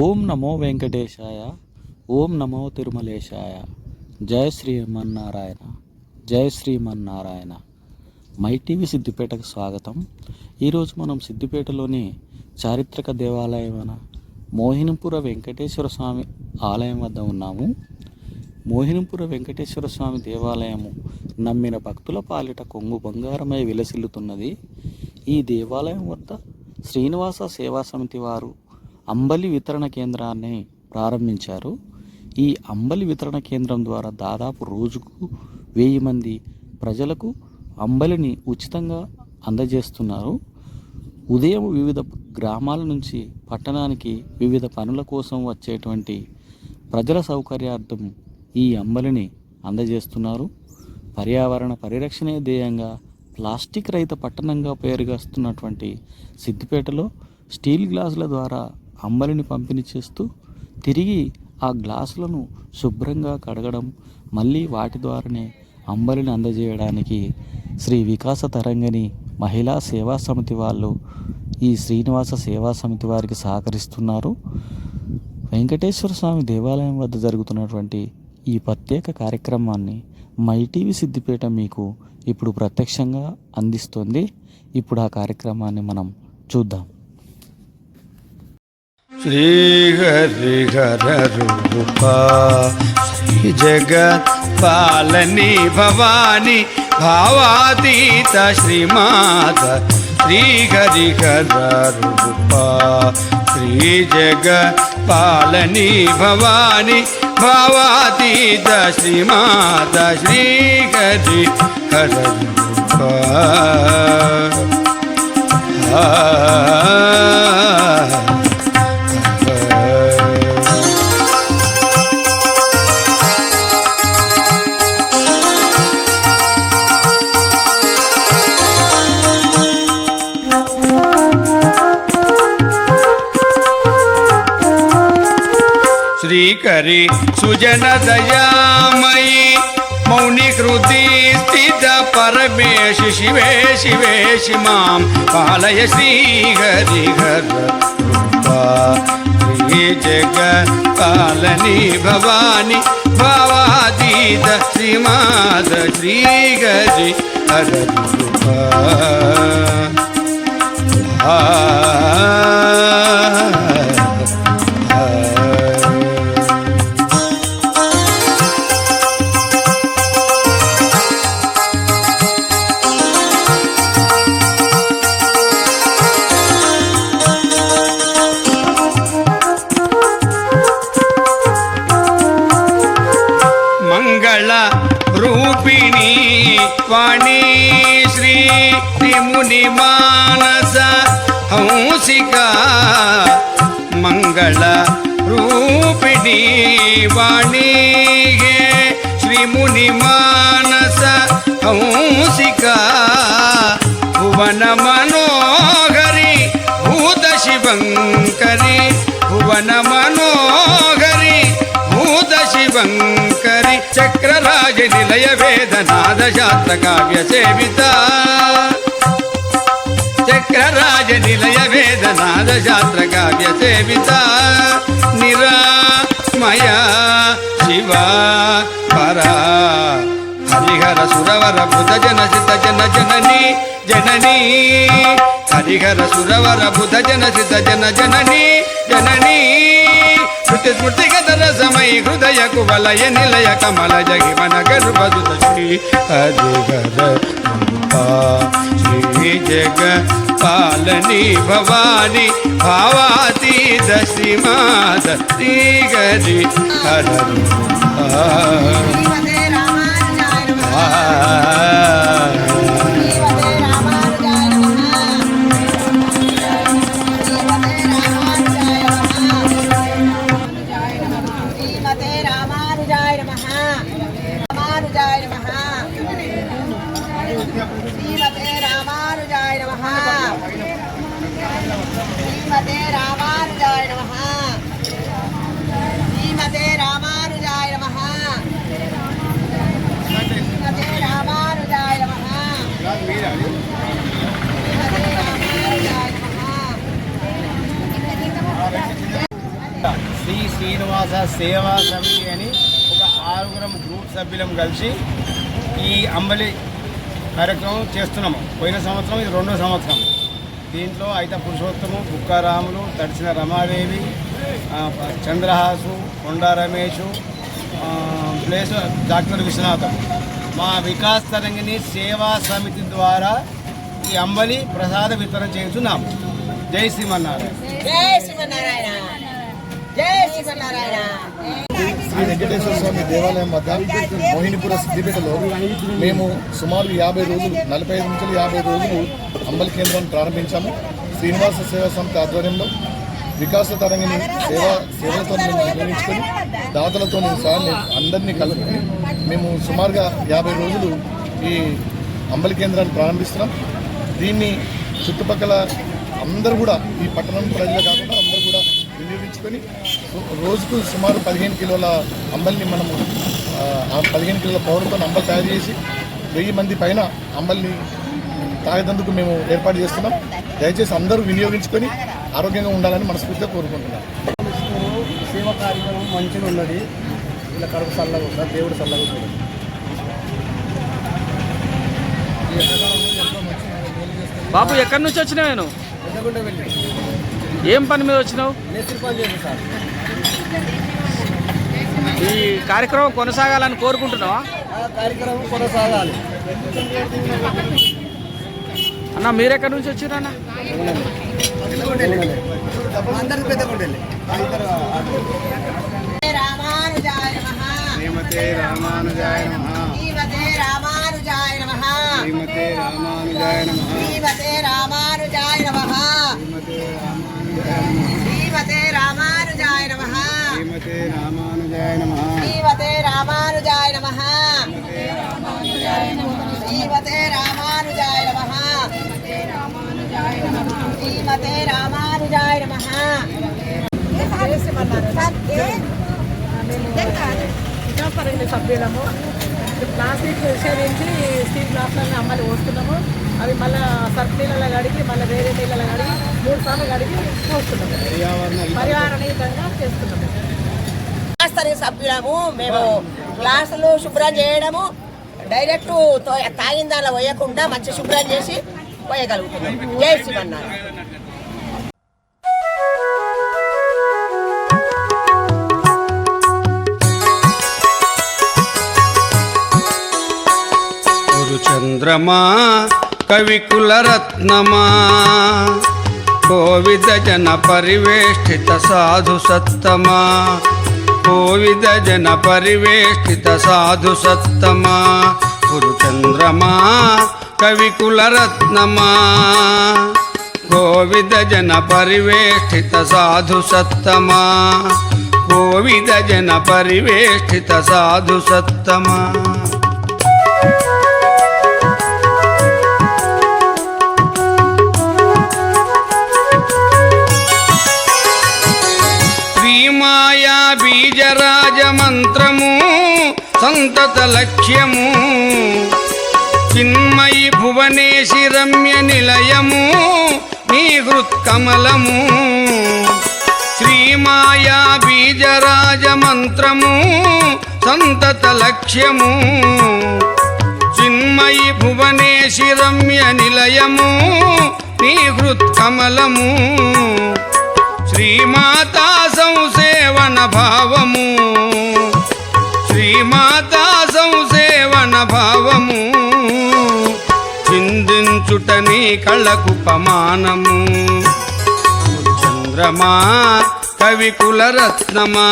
ఓం నమో వెంకటేశాయ ఓం నమో తిరుమలేశాయ. జయ శ్రీమన్నారాయణ జయ శ్రీమన్నారాయణ. మై టీవీ సిద్దిపేటకు స్వాగతం. ఈరోజు మనం సిద్దిపేటలోని చారిత్రక దేవాలయమైన మోహినపుర వెంకటేశ్వర స్వామి ఆలయం వద్ద ఉన్నాము. మోహినంపుర వెంకటేశ్వర స్వామి దేవాలయము నమ్మిన భక్తుల పాలిట కొంగు బంగారమై విలసిల్లుతున్నది. ఈ దేవాలయం వద్ద శ్రీనివాస సేవా సమితి వారు అంబలి వితరణ కేంద్రాన్ని ప్రారంభించారు. ఈ అంబలి వితరణ కేంద్రం ద్వారా దాదాపు రోజుకు వెయ్యి మంది ప్రజలకు అంబలిని ఉచితంగా అందజేస్తున్నారు. ఉదయం వివిధ గ్రామాల నుంచి పట్టణానికి వివిధ పనుల కోసం వచ్చేటువంటి ప్రజల సౌకర్యార్థం ఈ అంబలిని అందజేస్తున్నారు. పర్యావరణ పరిరక్షణే ధ్యేయంగా ప్లాస్టిక్ రహిత పట్టణంగా పేరుగాస్తున్నటువంటి సిద్దిపేటలో స్టీల్ గ్లాసుల ద్వారా అంబలిని పంపిణీ చేస్తూ తిరిగి ఆ గ్లాసులను శుభ్రంగా కడగడం మళ్ళీ వాటి ద్వారానే అంబలిని అందజేయడానికి శ్రీ వికాస తరంగని మహిళా సేవా సమితి వాళ్ళు ఈ శ్రీనివాస సేవా సమితి వారికి సహకరిస్తున్నారు. వెంకటేశ్వర స్వామి దేవాలయం వద్ద జరుగుతున్నటువంటి ఈ ప్రత్యేక కార్యక్రమాన్ని మైటీవీ సిద్దిపేట మీకు ఇప్పుడు ప్రత్యక్షంగా అందిస్తుంది. ఇప్పుడు ఆ కార్యక్రమాన్ని మనం చూద్దాం. శ్రీహరి హర రూపా శ్రీ జగత్ పాలని భవాని భావాతీత శ్రీమాత శ్రీహరి హర రూపా శ్రీ జగత్ పాలని భవాని भावातीत श्रीमात श्रीहरिहररूपा आ श्रीकरि सुजनदयामयि मौनिकृति स्थित परमेश शिवे शिवे शि मां पालय श्रीगरि गरी जगपालनि भवानी भवातीदक्षि माद श्रीगरि हरभा ముని మానస హంసిక మంగళ రూపిణి వాణి శ్రీ ముని మానస హంసిక భువన మనోహరి భూత శివంకరి. భువన మనోహరి భూత శివంకరి. చక్రరాజ నిలయ వేదనాద శాస్త్ర కావ్య సేవిత. చక్రరాజ నిలయ వేద నాద శాస్త్ర కావ్య సేవిత. నిరామయ శివ పరా. హరిహర సురవర బుధ జన సిత జన జనని జనని. హరిహర సురవర బుధ జన సిత జన జనని జనని. స్మృతి స్మృతి గదర సమయ హృదయ కువలయ నిలయ కమల జగి మన గర్భదుత శ్రీ హరిహర రూపా శ్రీ జగ పాలని భవాని భావాతీత శ్రీమాత శ్రీ గరి హర రూపా శ్రీమతే రామానుజాయ నమః. ఆ శ్రీమతే రామానుజాయ నమః. శ్రీమతే రామానుజాయ నమః. శ్రీమతే రామానుజాయ నమః. రామానుజాయ నమః. శ్రీమతే రామానుజాయ నమః. శ్రీమతే రామానుజాయ నమః. శ్రీమతే రామానుజాయ నమః. శ్రీమతే రామానుజాయ నమః శ్రీ శ్రీనివాస సేవా సమితి అని ఒక ఆరుగురం గ్రూప్ సభ్యులం కలిసి ఈ అంబలి కార్యక్రమం చేస్తున్నాము. పోయిన సంవత్సరం ఇది రెండో సంవత్సరం. దీంట్లో అయితే పురుషోత్తము బుక్కారాములు తడిసిన రమాదేవి చంద్రహాసు కొండా రమేషు ప్లేస్ డాక్టర్ విశ్వనాథం. మా వికాస్ తరంగిణి సేవా సమితి ద్వారా ఈ అంబలి ప్రసాద వితరణ చేస్తున్నాము. జై జై శ్రీమన్నారాయణ. జై శ్రీమన్నారాయణ. శ్రీ వెంకటేశ్వర స్వామి దేవాలయం వద్ద మోహినిపుర సిద్దిపేటలో మేము సుమారు యాభై రోజులు నలభై ఐదు నుంచి యాభై రోజులు అంబలి కేంద్రాన్ని ప్రారంభించాము. శ్రీనివాస సేవా సంస్థ ఆధ్వర్యంలో వికాస తరంగిని సేవా సేవలతో మేము నిర్వహించుకొని దాతలతో సార్లు అందరినీ కలుపుకొని మేము సుమారుగా యాభై రోజులు ఈ అంబలి కేంద్రాన్ని ప్రారంభిస్తున్నాం. దీన్ని చుట్టుపక్కల అందరూ కూడా ఈ పట్టణం ప్రజలు కాకుండా వినియోగించుకొని రోజుకు సుమారు పదిహేను కిలోల అంబల్ని మనము పదిహేను కిలోల పౌడర్తో అంబల్ తయారు చేసి వెయ్యి మంది పైన అంబల్ని తాగేందుకు మేము ఏర్పాటు చేస్తున్నాం. దయచేసి అందరూ వినియోగించుకొని ఆరోగ్యంగా ఉండాలని మనస్ఫూర్తిగా కోరుకుంటున్నాం. సేవ కార్యక్రమం మంచిగా ఉన్నది. ఇలా కడుపు చల్లగా దేవుడు చల్లగా ఉంటుంది బాబు ఎక్కడి నుంచి వచ్చినావు నేను ఎందుకుంటే వెళ్ళి ఏం పని మీద వచ్చినావు? ఈ కార్యక్రమం కొనసాగాలని కోరుకుంటున్నావా? కార్యక్రమం కొనసాగాలి. అన్న మీరెక్కడి నుంచి వచ్చిరన్న శ్రీమతే రామానుజాయ శ్రీమతే రామానుజాయ నమ శ్రీమతే రామానుజాయ నమః శ్రీమతే రామానుజాయ నమః శ్రీమతే రామానుజాయ నమః వికాసపరంగా సభ్యులము ప్లాస్టిక్ సేవించి స్టీల్ గ్లాసులను అమ్మలు పోస్తున్నాము అవి మళ్ళీ సర్ఫ్ నీళ్ళలో కడిగి మళ్ళీ వేరే నీళ్ళలో కడిగి మూడు సార్లు కడిగి పోస్తున్నాము పర్యావరణీయంగా చేస్తున్నాము. స్థానిక సభ్యులము. మేము గ్లాసులు శుభ్రం చేయడము. డైరెక్ట్ తో- తాగిన దానిలో పోయకుండా మంచి శుభ్రం చేసి పోయగలుగుతున్నాం. జై శివన్నారు చంద్రమా కవికుల రత్నమా కోవిద జన పరివేష్టిత సాధు సత్తమా కోవిద జన పరివేష్టిత సాధు సత్తమా? గురుచంద్రమా కవికులరత్నమా కోవిద జన పరివేష్టిత సాధు సత్తమా? కోవిద జన పరివేష్టిత సాధు సత్తమా? బీజరాజ మంత్రము సంతత లక్ష్యము చిన్మయి భువనేశి రమ్య నిలయము నీ హృత్కమలము శ్రీమాయా బీజరాజ మంత్రము సంతత లక్ష్యము చిన్మయి భువనేశి రమ్య నిలయము నీ హృత్కమలము శ్రీమాతా సంసేవన భావము. శ్రీమాతా సంసేవన భావము. చిందించుట నీ కళ్ళకు పమానము చంద్రమా కవికుల రత్నమా.